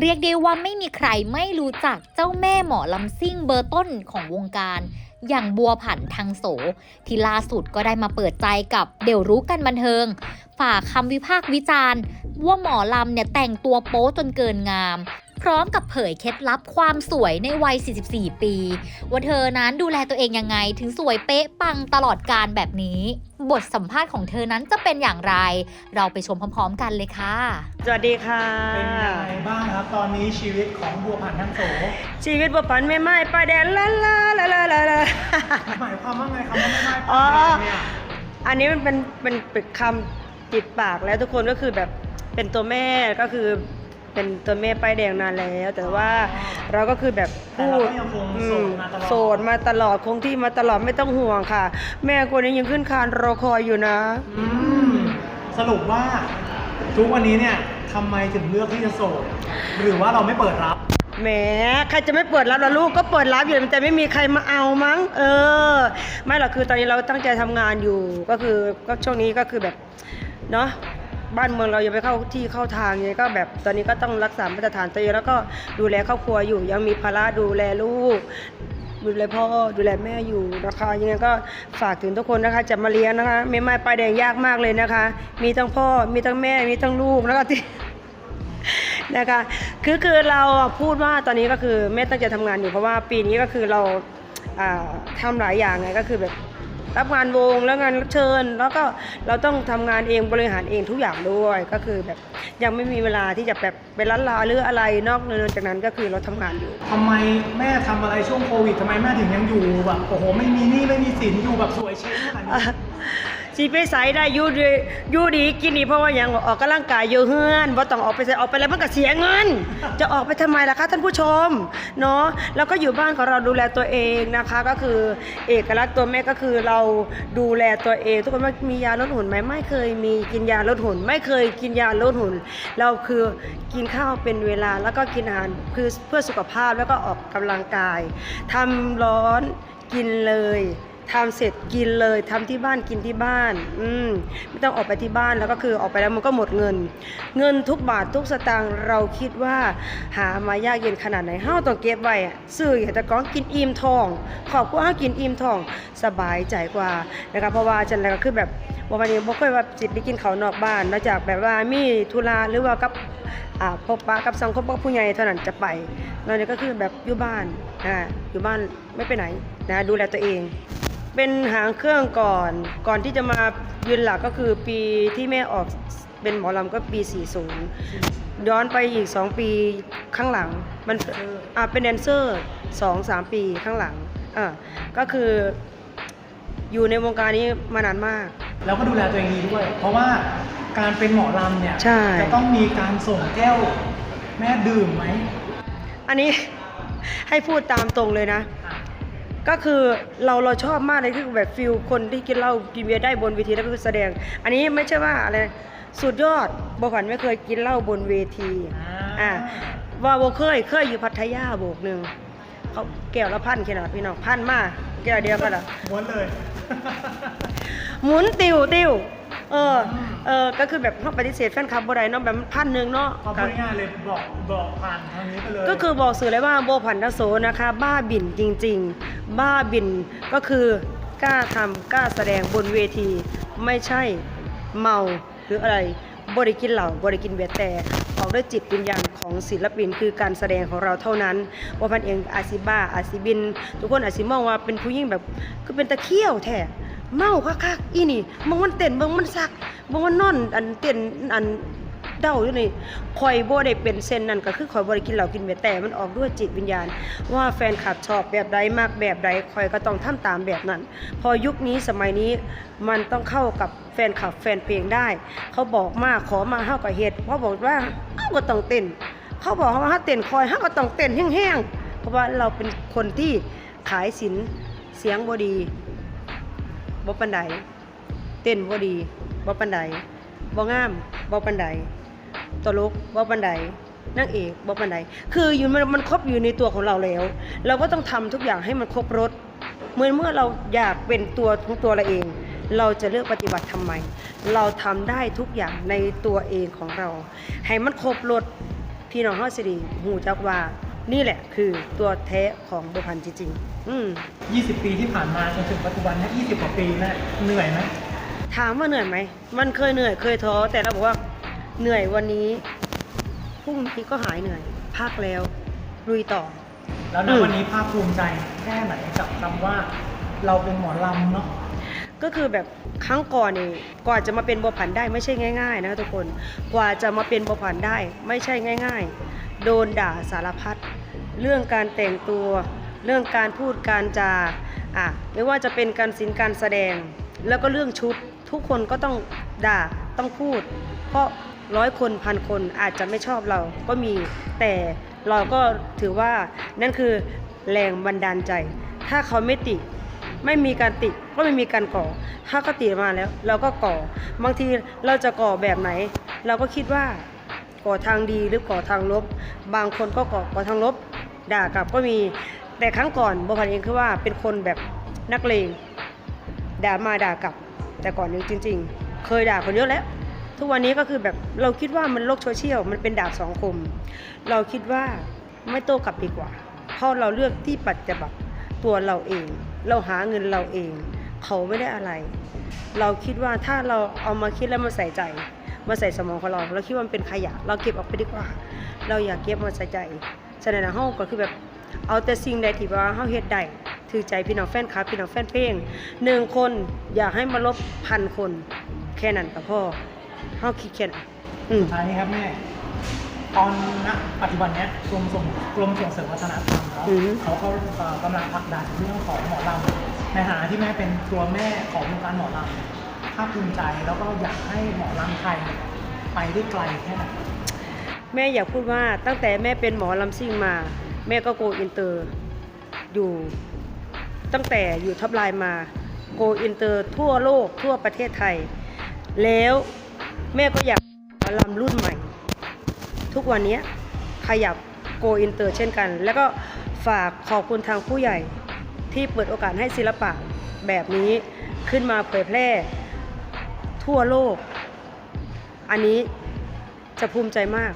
เรียกได้ว่าไม่มีใครไม่รู้จักเจ้าแม่หมอลำซิ่งเบอร์ต้นของวงการ อย่างบัวผันทางโส ที่ล่าสุดก็ได้มาเปิดใจกับเดี๋ยวรู้กันบันเทิง ฝ่าคำวิพากษ์วิจารณ์ ว่าหมอลำเนี่ยแต่งตัวโป๊จนเกินงาม พร้อมกับเผยเคล็ดลับความสวยในวัย 44 ปี ว่าเธอนั้นดูแลตัวเองยังไงถึงสวยเป๊ะปังตลอดการแบบนี้ บทสัมภาษณ์ของเธอนั้นจะเป็นอย่างไร เราไปชมพร้อมๆ กันเลยค่ะ สวัสดีค่ะ เป็นยังไงบ้างครับตอนนี้ชีวิตของบัวผันทั้งโสชีวิตบัวผันไม่ไม้ป้ายแดงลาลาลาลาลาลาหมายความว่าไงคำว่าไม่ไม่อ๋อป้ายแดงเนี่ยอันนี้มันเป็นเป็นเป็นคำติดปากแล้วทุกคนก็คือแบบเป็นตัวแม่ก็คือ เป็นตัวแม่ป้ายแดงนานแล้ว แต่ว่าเราก็คือแบบแต่พูเราดก็ยังคงอืโสมดมาตลอดโสดมาตลอดคงที่มาตลอดไม่ต้องห่วงค่ะ แม่คนนี้ยังขึ้นคานรอคอยอยู่นะอืมสรุปว่าทุกวันนี้เนี่ยทำไมถึงเลือกที่จะโสดหรือว่าเราไม่เปิดรับแหมใครจะไม่เปิดรับล่ะลูกก็เปิดรับอยู่แต่ไม่มีใครมาเอามั้ง เออ ไม่หรอกคือตอนนี้เราตั้งใจทำงานอยู่ก็คือก็ช่วงนี้ก็คือแบบเนาะ บ้านเมืองเรายังไม่เข้าที่เข้าทางไงก็แบบตอนนี้ก็ต้องรักษามาตรฐานตัวเองแล้วก็ดูแลครอบครัวอยู่ ยังมีภาระดูแลลูกดูแลพ่อดูแลแม่อยู่นะคะยังไงก็ฝากถึงทุกคนนะคะจะมาเลี้ยงนะคะ ไม่ไม่ป้ายแดงยากมากเลยนะคะ มีทั้งพ่อมีทั้งแม่มีทั้งลูกแล้วก็ที่นะคะคือคือเราพูดว่าตอนนี้ก็คือแม่ตั้งใจทำงานอยู่เพราะว่าปีนี้ก็คือเราอ่าทำหลายอย่างไงก็คือแบบ รับงานวงแล้วงานรับเชิญ แล้วก็เราต้องทำงานเองบริหารเองทุกอย่างด้วยก็คือแบบยังไม่มีเวลาที่จะแบบไปล้านลาหรืออะไรนอกเหนือจากนั้นก็คือเราทำงานอยู่ทำไมแม่ทำอะไรช่วงโควิดทำไมแม่ถึงยังอยู่แบบโอ้โหไม่มีหนี้ไม่มีสินอยู่แบบสวยเช้งขนาดนี้สีไปใสได้อยูดีอยูดีกินดีเพราะว่าอย่างออกกำลังกายอยู่เฮือนว่าต้องออกไปใส่ออกไปแล้วมันก็เสียเงิน จะออกไปทำไมล่ะคะท่านผู้ชมเนาะแล้วก็อยู่บ้านของเราดูแลตัวเองนะคะ ก็คือเอกลักษณ์ตัวแม่ก็คือเราดูแลตัวเอง ทุกคนว่ามียาลดหุ่นไหมไม่เคยมีกินยาลดหุ่น ไม่เคยกินยาลดหุ่น เราคือกินข้าวเป็นเวลาแล้วก็กินอาหารคือเพื่อสุขภาพแล้วก็ออกกำลังกายทำร้อนกินเลย ทำเสร็จกินเลยทำที่บ้านกินที่บ้าน อืมไม่ต้องออกไปที่บ้านแล้วก็คือออกไปแล้วมันก็หมดเงิน เงินทุกบาททุกสตางค์เราคิดว่าหามายากเย็นขนาดไหนเฮาต้องเก็บไว้ซื้ออย่าต่ก้องกินอิ่มทอง ขอบคุณเฮากินอิ่มทองสบายใจกว่านะคะเพราะว่าฉันก็คือแบบวันนี้บ่ค่อยว่าสิตไปกินข้าวนอกบ้านนอกจากแบบว่ามีธุระหรือว่ากับอ่าพบปะกับสังคมกับผู้ใหญ่เท่านั้นจะไปตอนนี้ก็คือแบบอยู่บ้านอ่าอยู่บ้านไม่ไปไหนนะดูแลตัวเอง เป็นหางเครื่องก่อน ก่อนที่จะมายืนหลักก็คือปีที่แม่ออกเป็นหมอลำก็ปี 40 ย้อนไปอีก 2 ปีข้างหลัง มันอ่าเป็นแดนเซอร์ 2 3 ปีข้างหลังอ่าก็คืออยู่ในวงการนี้มานานมาก แล้วก็ดูแลตัวเองดีด้วย เพราะว่าการเป็นหมอลำเนี่ยใช่จะต้องมีการส่งแก้วแม่ดื่มไหม อันนี้ให้พูดตามตรงเลยนะ ก็คือเราเราชอบมากเลยคือแบบฟิลคนที่กินเหล้ากินเบียร์ได้บนเวทีแล้วก็คือแสดง อันนี้ไม่ใช่ว่าอะไรสุดยอดบขวัญไม่เคยกินเหล้าบนเวทีอ่าอ่าว่าโบเคยเคยอยู่พัทยาโบกหนึ่งเขาแก้วละพันแค่นั้นพี่น้องพันมากแก้วเดียวก็ละม้วนเลย หมุนติวติว เออเออก็คือแบบเขาปฏิเสธแฟนคลับบ่ได้เนาะแบบพันหนึ่งเนาะเอาพูดง่ายๆเลยบอกบอกผ่านทางนี้ไปเลยก็คือบอกสื่อเลยว่าโบผันทโสนะคะ บ้าบินจริง ๆ บ้าบินก็คือกล้าทำกล้าแสดงบนเวที ไม่ใช่เมาหรืออะไรบริกินเหล่าบริกินเบียร์แต่ออกด้วยจิตวิญญาณของศิลปินคือการแสดงของเราเท่านั้นว่าพันเองอาซิบ้าอาซิบิน ทุกคนอาจสิมองว่าเป็นผู้หญิงแบบคือเป็นตะเคียวแท้ เมาคักๆอีนี่บางมันเต้นบางมันซักบางมันนอนอันเต้นอันเดาอยู่นี่คอยบ่ได้เป็นเส้นนั่นก็คือคอยบ่ได้กินเหล้ากินเบียร์แต่มันออกด้วยจิตวิญญาณ ว่าแฟนคลับชอบแบบใดมากแบบใดคอยก็ต้องทำตามแบบนั้น พอยุคนี้สมัยนี้มันต้องเข้ากับแฟนคลับแฟนเพลงได้ เขาบอกมาขอมาเฮาก็เฮ็ดเพราบอกว่าเฮาก็ต้องเต้น เขาบอกว่าเฮาเต้นคอยเฮาก็ต้องเต้นแห้งๆเพราะว่าเราเป็นคนที่ขายสินเสียงบ่ดี บ่ปานใดเต้นบ่ดีบ่ปานใดบ่งามบ่ปานใดตลกบ่ปันใดนางเอกบ่ปันใดคืออยู่มันมันครบอยู่ในตัวของเราแล้ว เราก็ต้องทำทุกอย่างให้มันครบรถเมื่อเมื่อเราอยากเป็นตัวของตัวเราเอง เราจะเลือกปฏิบัติทำไม เราทำได้ทุกอย่างในตัวเองของเรา ให้มันครบรถพี่น้องเฮาสิไดีหูจักว่า นี่แหละคือตัวแท้ของบัวพันธุ์จริงๆอืม20 ปีที่ผ่านมาจนถึงปัจจุบันเนี้20กว่าปีนะเหนื่อยไหมถามว่าเหนื่อยไหม มันเคยเหนื่อยเคยท้อแต่เราบอกว่าเหนื่อยวันนี้พรุ่งนี้ก็หายเหนื่อยพักแล้วลุยต่อ แล้วอืนะมวันนี้ภาคภูมิใจแค่ไหนกับคำว่าเราเป็นหมอลำเนาะก็คือแบบครั้งก่อนนี่กว่าจะมาเป็นบัวผันได้ไม่ใช่ง่าย ๆ นะคะทุกคนกว่าจะมาเป็นบัวผันได้ไม่ใช่ง่าย ๆ โดนด่าสารพัดเรื่องการแต่งตัว เรื่องการพูดการจาอะไม่ว่าจะเป็นการศิลป์การแสดง แล้วก็เรื่องชุดทุกคนก็ต้องด่าต้องพูด เพราะร้อยคนพันคนอาจจะไม่ชอบเราก็มี แต่เราก็ถือว่านั่นคือแรงบันดาลใจ ถ้าเขาไม่ติไม่มีการติก็ไม่มีการก่อ ถ้าก็ติมาแล้ว เราก็ก่อ บางทีเราจะก่อแบบไหน เราก็คิดว่า ก่อทางดีหรือก่อทางลบ บางคนก็ก่อก่อทางลบ ด่ากลับก็มีแต่ครั้งก่อนบพันเองคือว่าเป็นคนแบบนักเลงด่ามาด่ากลับ แต่ก่อนนี้จริง ๆ เคยด่าคนเยอะแล้ว ทุกวันนี้ก็คือแบบเราคิดว่ามันโลกโซเชียลมันเป็นดาบสองคม เราคิดว่าไม่โต้กลับดีกว่า เพราะเราเลือกที่ปฏิบัติตัวเราเอง เราหาเงินเราเอง เขาไม่ได้อะไร เราคิดว่าถ้าเราเอามาคิดแล้วมาใส่ใจ มาใส่สมองของเรา เราคิดว่ามันเป็นขยะ เราเก็บออกไปดีกว่า เราอยากเก็บมาใส่ใจฉะนั้นเฮาก็คือแบบเอาแต่สิ่งใดที่ว่าเฮาเฮ็ดได้ถือใจพี่น้องแฟนคลับพี่น้องแฟนเพลงหนึ่งคนอยากให้มาลบพันคน แค่นั้นก็พอเฮาคิดแค่นั้นอืมสุดท้ายนี้ครับแม่ ตอนณปัจจุบันเนี้ยกรมส่งกรมส่งเสริมวัฒนธรรมเขาอือฮึ เขาก็เอ่อกำลังผลักดันเรื่องของหมอลำในฐานะที่แม่เป็นตัวแม่ของวงการหมอลำ ภาคภูมิใจแล้วก็อยากให้หมอลำไทยไปได้ไกลแค่ไหนแม่อยากพูดว่าตั้งแต่แม่เป็นหมอลำซิ่งมา แม่ก็โกอินเตอร์อยู่ตั้งแต่อยู่ท็อปไลน์มาโกอินเตอร์ทั่วโลกทั่วประเทศไทย แล้วแม่ก็อยากหมอลำรุ่นใหม่ ทุกวันนี้ขยับโกอินเตอร์เช่นกัน แล้วก็ฝากขอบคุณทางผู้ใหญ่ที่เปิดโอกาสให้ศิลปะแบบนี้ขึ้นมาเผยแพร่ ทั่วโลก อันนี้จะภูมิใจมาก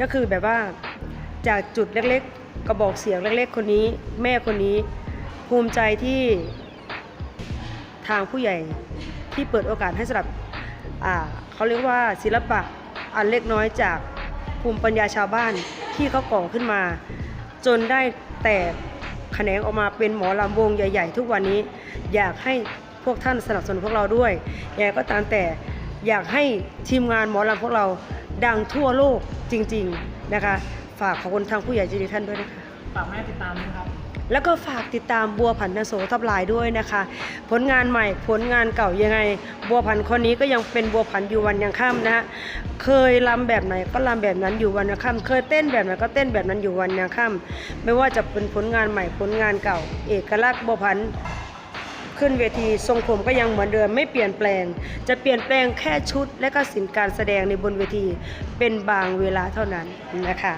ก็คือแบบว่าจากจุดเล็กๆ กระบอกเสียงเล็กๆ คนนี้ แม่คนนี้ ภูมิใจที่ทางผู้ใหญ่ที่เปิดโอกาสให้สำหรับเขาเรียกว่าศิลปะอันเล็กน้อยจากภูมิปัญญาชาวบ้านที่เขาก่อขึ้นมา จนได้แตกแขนงออกมาเป็นหมอลำวงใหญ่ ๆ ทุกวันนี้อยากให้ พวกท่านสนับสนุนพวกเราด้วยยังไงก็ตามแต่อยากให้ทีมงานหมอลำพวกเราดังทั่วโลกจริง ๆนะคะ ฝากขอบคุณทางผู้ใหญ่ใจดีท่านด้วยนะคะ ฝากแม่ติดตามด้วยครับ แล้วก็ฝากติดตามบัวผันทโสทับลายด้วยนะคะ ผลงานใหม่ผลงานเก่ายังไง บัวผันคนนี้ก็ยังเป็นบัวผันอยู่วันยังค่ำนะฮะเคยลำแบบไหนก็ลำแบบนั้นอยู่วันยังค่ำเคยเต้นแบบไหนก็เต้นแบบนั้นอยู่วันยังค่ำไม่ว่าจะเป็นผลงานใหม่ผลงานเก่า เอกลักษณ์บัวผัน ขึ้นเวทีทรงผมก็ยังเหมือนเดิมไม่เปลี่ยนแปลง จะเปลี่ยนแปลงแค่ชุดและก็สินการแสดงในบนเวทีเป็นบางเวลาเท่านั้นนะคะ